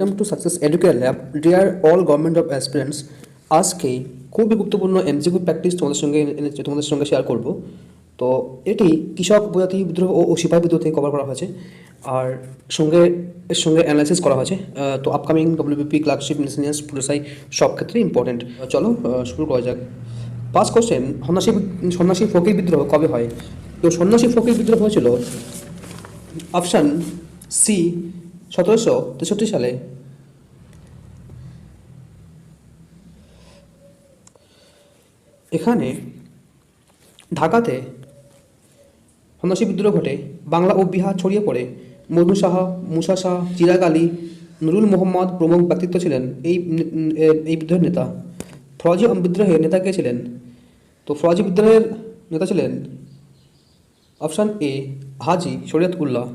Welcome to success educare lab dear all government of aspirants আজকে খুবই গুরুত্বপূর্ণ MCQ practice তোমাদের সঙ্গে তোমাদের সঙ্গে শেয়ার করব। তো এটি কৃষক উপজাতি বিদ্রোহ ও সিপাহী বিদ্রোহ থেকে কভার করা হয়েছে। আর সঙ্গে, এর সঙ্গে অ্যানালাইসিস করা হয়েছে। তো আপকামিং ডব্লিউবিপি ক্লার্কশিপ মিসিনিয়াস পুলিশাই সব ক্ষেত্রেই ইম্পর্টেন্ট চলো শুরু করা যাক। ফার্স্ট কোশ্চেন সন্ন্যাসী সন্ন্যাসী ফকির বিদ্রোহ কবে হয়? তো সন্ন্যাসী ফকির বিদ্রোহ হয়েছিল অপশান সি সতেরোশো তেষট্টি সালে। এখানে ঢাকাতে সন্ন্যাসী বিদ্রোহ ঘটে। বাংলা ও বিহার ছড়িয়ে পড়ে। মধু সাহা মুসা শাহ চিরাগ আলী, নুরুল মোহাম্মদ প্রমুখ ব্যক্তিত্ব ছিলেন এই এই বিদ্রোহের নেতা। ফরাজি বিদ্রোহের নেতা কে ছিলেন? তো ফরাজি বিদ্রোহের নেতা ছিলেন অপশান এ হাজি শরিয়ত উল্লাহ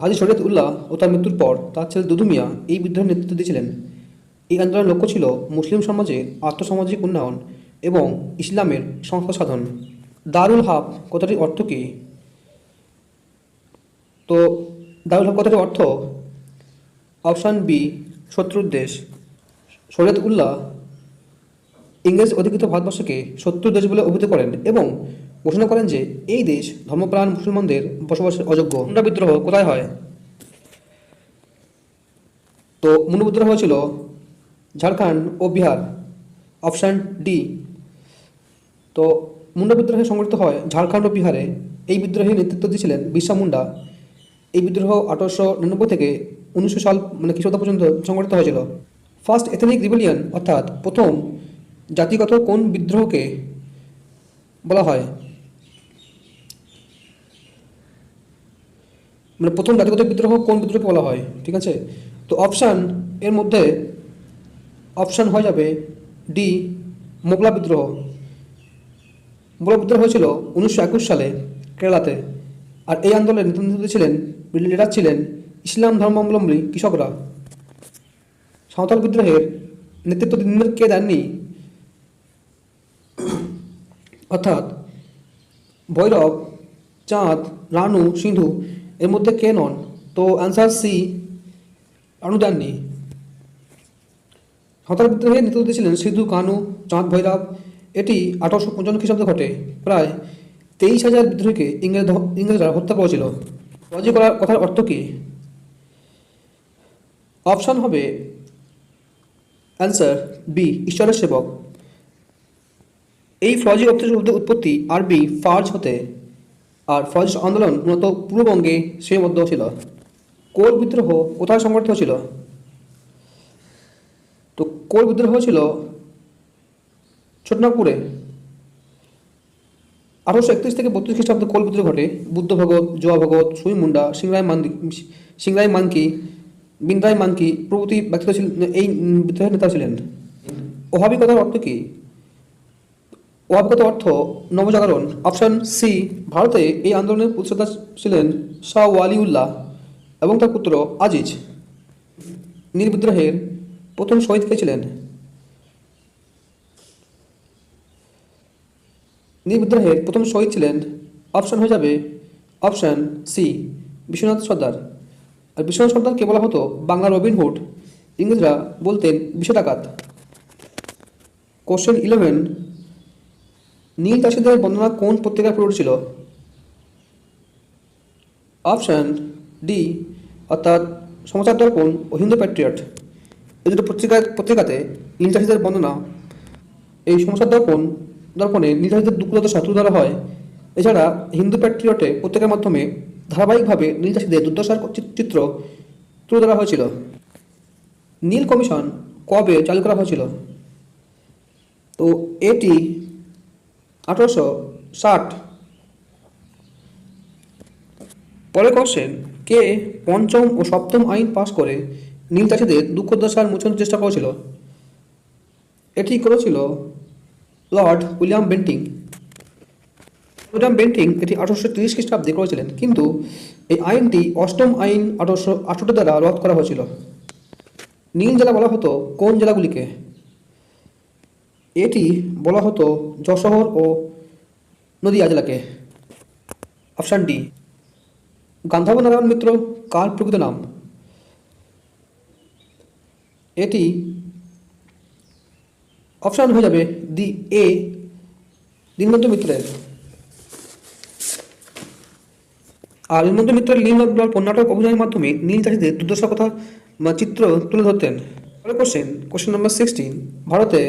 হাজি শরিয়ত উল্লাহ ও তার মৃত্যুর পর তার ছেলে দুদু মিয়া এই বিদ্রোহের নেতৃত্ব দিয়েছিলেন। এই আন্দোলনের লক্ষ্য ছিল মুসলিম সমাজে আর্থসামাজিক উন্নয়ন এবং ইসলামের সংস্থা সাধন। দারুল হাব কথাটির অর্থ কী? তো দারুল হাব কথাটির অর্থ, অপশান বি, শত্রুর দেশ। শরিয়ত উল্লাহ ইংরেজ অধিকৃত ভারতবর্ষকে শত্রু দেশ বলে অভিহিত করেন এবং ঘোষণা করেন যে, এই দেশ ধর্মপ্রাণ মুসলমানদের বসবাসের অযোগ্য। মুন্ডা বিদ্রোহ কোথায় হয়? তো মুন্ডা বিদ্রোহ হয়েছিল ঝাড়খণ্ড ও বিহার, অপশান ডি। তো মুন্ডা বিদ্রোহে সংগঠিত হয় ঝাড়খণ্ড ও বিহারে। এই বিদ্রোহে নেতৃত্ব দিয়েছিলেন বিরসা মুন্ডা। এই বিদ্রোহ আঠারোশো নিরানব্বই থেকে উনিশশো সাল মানে খ্রিস্টাব্দ পর্যন্ত সংগঠিত হয়েছিল। ফার্স্ট এথেনিক রিভেলিয়ন অর্থাৎ প্রথম জাতিগত কোন বিদ্রোহকে বলা হয়? মানে প্রথম জাতিগত বিদ্রোহ কোন বিদ্রোহকে বলা হয়? ঠিক আছে? তো অপশান এর মধ্যে অপশান হয়ে যাবে ডি মোগলা বিদ্রোহ। মোগলা বিদ্রোহ হয়েছিল উনিশশো একুশ সালে কেরালাতে। আর এই আন্দোলনের নেতৃত্ব ছিলেন লিডার ছিলেন ইসলাম ধর্মাবলম্বী কৃষকরা। সাঁওতাল বিদ্রোহের নেতৃত্ব কে দেননি? অর্থাৎ ভৈরব, চাঁদ, রানু, সিন্ধু এর মধ্যে কে নন? তো অ্যান্সার সি রানু দেননি সাঁওতাল বিদ্রোহের নেতৃত্ব দিয়েছিলেন সিধু, কানু, চাঁদ ভৈরব। এটি আঠারোশো পঞ্চান্ন খ্রিস্টাব্দে ঘটে। প্রায় তেইশ হাজার বিদ্রোহীকে ইংরেজ ইংরেজরা হত্যা করেছিল। রাজি করার কথার অর্থ কী? অপশান হবে অ্যান্সার বি ঈশ্বরের সেবক। এই ফরাজি শব্দের উৎপত্তি আরবি ফার্জ হতে আর ফরাজি আন্দোলন মূলত পূর্ববঙ্গে সীমাবদ্ধ ছিল। কোল বিদ্রোহ কোথায় সংগঠিত হয়েছিল? তো কোল বিদ্রোহ ছিল ছোটনাগপুরে। আঠারোশো একত্রিশ থেকে বত্রিশ খ্রিস্টাব্দে কোল বিদ্রোহ ঘটে। বুদ্ধ ভগত, জোয়া ভগত, সুই মুন্ডা, সিংরাই মান্দি সিংরাই মানকি বিন্দাই মানকি প্রভৃতি ব্যক্তিত্ব ছিলেন এই বিদ্রোহের নেতা ছিলেন। ওহাবিকতার অর্থ কী? ওয়াবগত অর্থ, নবজাগরণ। অপশন সি, ভারতে এই আন্দোলনের প্রতিষ্ঠাতা ছিলেন শাহ ওয়ালিউল্লাহ এবং তার পুত্র আজিজ। নীল বিদ্রোহের প্রথম শহীদ কে ছিলেন? নীল বিদ্রোহের প্রথম শহীদ ছিলেন অপশন হয়ে যাবে অপশন সি, বিশ্বনাথ সর্দার। আর বিশ্বনাথ সর্দারকে বলা হতো বাংলা রবিনহুড ইংরেজরা বলতেন বিশ্ব ডাকাত কোশ্চেন ইলেভেন নীল চাষিদের বর্ণনা কোন পত্রিকায় প্রকট ছিল অপশান ডি অর্থাৎ সমাচার দর্পণ ও হিন্দু প্যাট্রিয়ট এই দুটো পত্রিকা, পত্রিকাতে নীল চাষিদের বর্ণনা এই সমাচার দর্পণ, দর্পণে নীল চাষিদের দুঃখদশা তুলে ধরা হয়। এছাড়া হিন্দু প্যাট্রিয়টে পত্রিকার মাধ্যমে ধারাবাহিকভাবে নীল চাষিদের দুর্দশার চিত্র তুলে ধরা হয়েছিল। নীল কমিশন কবে চালু করা হয়েছিল? তো এটি আঠারোশো ষাট। পরের কোশ্চেন কে পঞ্চম ও সপ্তম আইন পাশ করে নীল চাষিদের দুঃখদশার মোচনের চেষ্টা করেছিল? এটি করেছিল lord William Bentinck. William Bentinck এটি আঠারোশো তিরিশ খ্রিস্টাব্দে করেছিলেন, কিন্তু এই আইনটি অষ্টম আইন আঠারোশো আঠারো দ্বারা রদ করা হয়েছিল। নীল জেলা বলা হতো কোন জেলাগুলিকে? এটি বলা হতো যশোহর ও নদীয়া জেলাকে। অপশান ডি গান্ধব নারায়ণ মিত্র, কার প্রকৃত নাম? এটি অপশান হয়ে যাবে দি এ দীনবন্ধু মিত্রের। আর দীনবন্ধু মিত্রের নীল নদ নাটক অভিনয়ের মাধ্যমে নীল চাষিদের দুর্দশা কথা চিত্র তুলে ধরতেন। কোশ্চেন কোশ্চেন নাম্বার সিক্সটিন ভারতে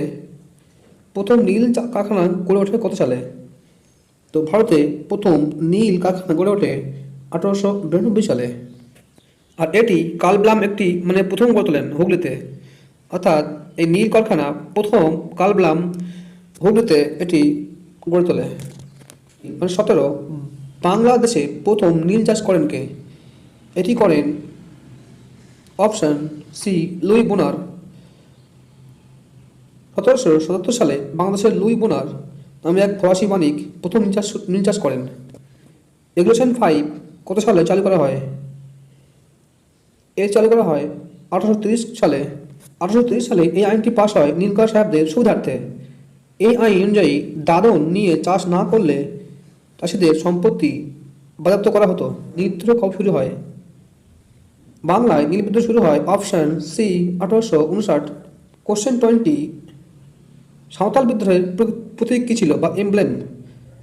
প্রথম নীল কারখানা গড়ে ওঠে কত সালে? তো ভারতে প্রথম নীল কারখানা গড়ে ওঠে আঠারোশো বিরানব্বই সালে। আর এটি কালব্লাম একটি মানে প্রথম গড়ে তোলেন হুগলিতে। অর্থাৎ এই নীল কারখানা প্রথম কালব্লাম হুগলিতে এটি গড়ে তোলে। মানে সতেরো, বাংলাদেশে প্রথম নীল চাষ করেন কে? এটি করেন অপশন সি লুই বোনার। সতেরোশো সতাত্তর সালে বাংলাদেশের লুই বোনার নামে এক ফরাসি বাণিক প্রথম নীল চাষ করেন। রেগুলেশন ফাইভ কত সালে চালু করা হয়? এর চালু করা হয় আঠারোশো সালে। আঠারোশো সালে এই আইনটি পাশ হয় নীলকর সাহেবদের সুবিধার্থে। এই আইন অনুযায়ী দাদন নিয়ে চাষ না করলে চাষিদের সম্পত্তি বাজেয়াপ্ত করা হতো। নীল কবে শুরু হয়। বাংলায় নীল শুরু হয় অপশন সি আঠারোশো উনষাট। কোশ্চেন টোয়েন্টি সাঁওতাল বিদ্রোহের প্র- প্রতীক কী ছিল বা এমব্লেম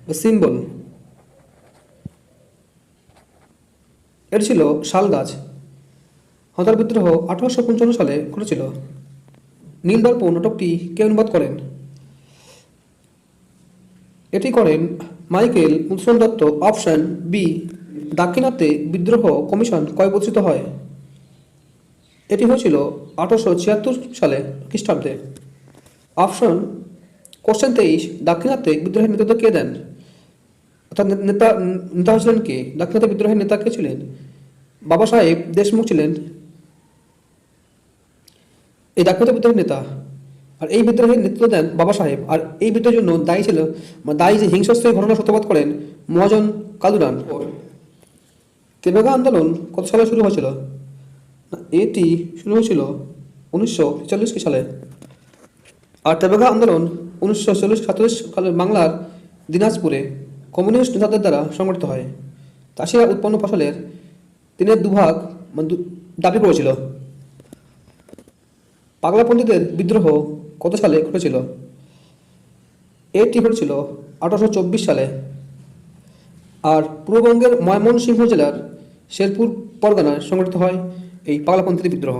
বা সিম্বল এটি ছিল শাল গাছ। সাঁওতাল বিদ্রোহ আঠারোশো পঞ্চান্ন সালে ঘটেছিল। নীলদর্প নাটকটি কে অনুবাদ করেন? এটি করেন Michael Madhusudan Dutta. Option B দাক্ষিণাত্যে বিদ্রোহ কমিশন কয় প্রতিষ্ঠিত হয়? এটি হয়েছিল আঠারোশো ছিয়াত্তর সালে খ্রিস্টাব্দে। অপশন কোশ্চেন তেইশ দাক্ষিণাত্যে বিদ্রোহের নেতৃত্ব কে দেন? অর্থাৎ নেতা নেতা ছিলেন কে? দাক্ষিণাত্যে বিদ্রোহের নেতা কে ছিলেন? বাবা সাহেব দেশমুখ ছিলেন। এই দাক্ষিণাত্য বিদ্রোহের নেতা। আর এই বিদ্রোহের নেতৃত্ব দেন বাবা সাহেব। আর এই বিদ্রোহের জন্য দায়ী ছিল দায়ী যে হিংস্র ঘটনা সত্যবাদ করেন, মহাজন কালুরান তেবেগা আন্দোলন কত সালে শুরু হয়েছিল? এটি শুরু হয়েছিল উনিশশো ছেচল্লিশ সালে। আর তেবেগা আন্দোলন উনিশশো চল্লিশ সাতচল্লিশ সালের বাংলার দিনাজপুরে কমিউনিস্ট নেতাদের দ্বারা সংগঠিত হয়। চাষিরা উৎপন্ন ফসলের তিনের দুভাগ দাবি করেছিল। পাগলাপন্থীদের বিদ্রোহ কত সালে ঘটেছিল? এটি ঘটেছিল আঠারোশো চব্বিশ সালে। আর পূর্ববঙ্গের ময়মনসিংহ জেলার শেরপুর পরগনায় সংগঠিত হয় এই পাগলাপন্থী বিদ্রোহ।